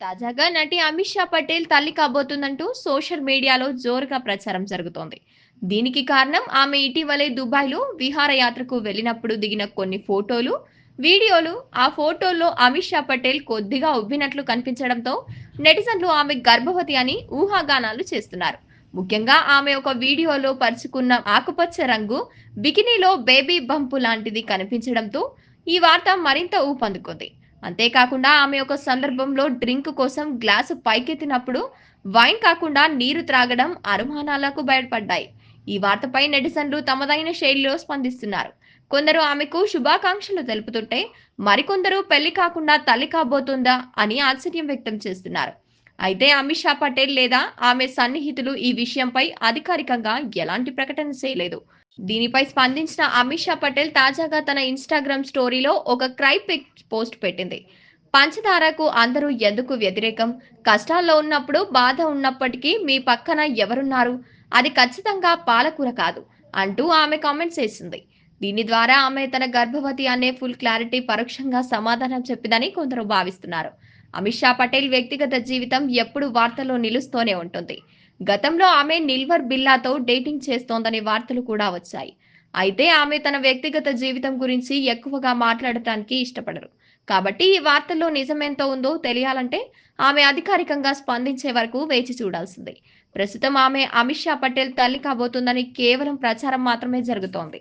తాజాగా నటి అమిత్ షా పటేల్ తల్లి కాబోతుందంటూ సోషల్ మీడియాలో జోరుగా ప్రచారం జరుగుతోంది. దీనికి కారణం ఆమె ఇటీవలే దుబాయ్లో విహారయాత్రకు వెళ్ళినప్పుడు దిగిన కొన్ని ఫోటోలు వీడియోలు. ఆ ఫోటోల్లో అమిత్ షా పటేల్ కొద్దిగా ఉబ్బినట్లు కనిపించడంతో నెటిజన్లు ఆమె గర్భవతి అని ఊహాగానాలు చేస్తున్నారు. ముఖ్యంగా ఆమె ఒక వీడియోలో పరుచుకున్న ఆకుపచ్చ రంగు బికినీలో బేబీ బంపు లాంటిది కనిపించడంతో ఈ వార్త మరింత ఊపందుకుంది. అంతేకాకుండా ఆమె ఒక సందర్భంలో డ్రింక్ కోసం గ్లాసు పైకెత్తినప్పుడు వైన్ కాకుండా నీరు త్రాగడం అనుమానాలకు బయటపడ్డాయి. ఈ వార్తపై నెటిజన్లు తమదైన శైలిలో స్పందిస్తున్నారు. కొందరు ఆమెకు శుభాకాంక్షలు తెలుపుతుంటే మరికొందరు పెళ్ళి కాకుండా తల్లి కాబోతుందా అని ఆశ్చర్యం వ్యక్తం చేస్తున్నారు. అయితే అమిత్ షా పటేల్ లేదా ఆమె సన్నిహితులు ఈ విషయంపై అధికారికంగా ఎలాంటి ప్రకటన చేయలేదు. దీనిపై స్పందించిన అమిత్ షా పటేల్ తాజాగా తన ఇన్స్టాగ్రామ్ స్టోరీలో ఒక క్రై పిక్ పోస్ట్ పెట్టింది. పంచదారకు అందరూ ఎందుకు వ్యతిరేకం? కష్టాల్లో ఉన్నప్పుడు బాధ ఉన్నప్పటికీ మీ పక్కన ఎవరున్నారు? అది ఖచ్చితంగా పాలకూర కాదు అంటూ ఆమె కామెంట్స్ చేసింది. దీని ద్వారా ఆమె తన గర్భవతి అనే ఫుల్ క్లారిటీ పరోక్షంగా సమాధానం చెప్పిందని కొందరు భావిస్తున్నారు. అమిత్ షా పటేల్ వ్యక్తిగత జీవితం ఎప్పుడు వార్తల్లో నిలుస్తూనే ఉంటుంది. గతంలో ఆమె నిల్వర్ బిల్లాతో డేటింగ్ చేస్తోందనే వార్తలు కూడా వచ్చాయి. అయితే ఆమె తన వ్యక్తిగత జీవితం గురించి ఎక్కువగా మాట్లాడటానికి ఇష్టపడరు. కాబట్టి ఈ వార్తల్లో నిజమేంతో ఉందో తెలియాలంటే ఆమె అధికారికంగా స్పందించే వరకు వేచి చూడాల్సిందే. ప్రస్తుతం ఆమె అమిత్ షా పటేల్ తల్లి కాబోతుందని కేవలం ప్రచారం మాత్రమే జరుగుతోంది.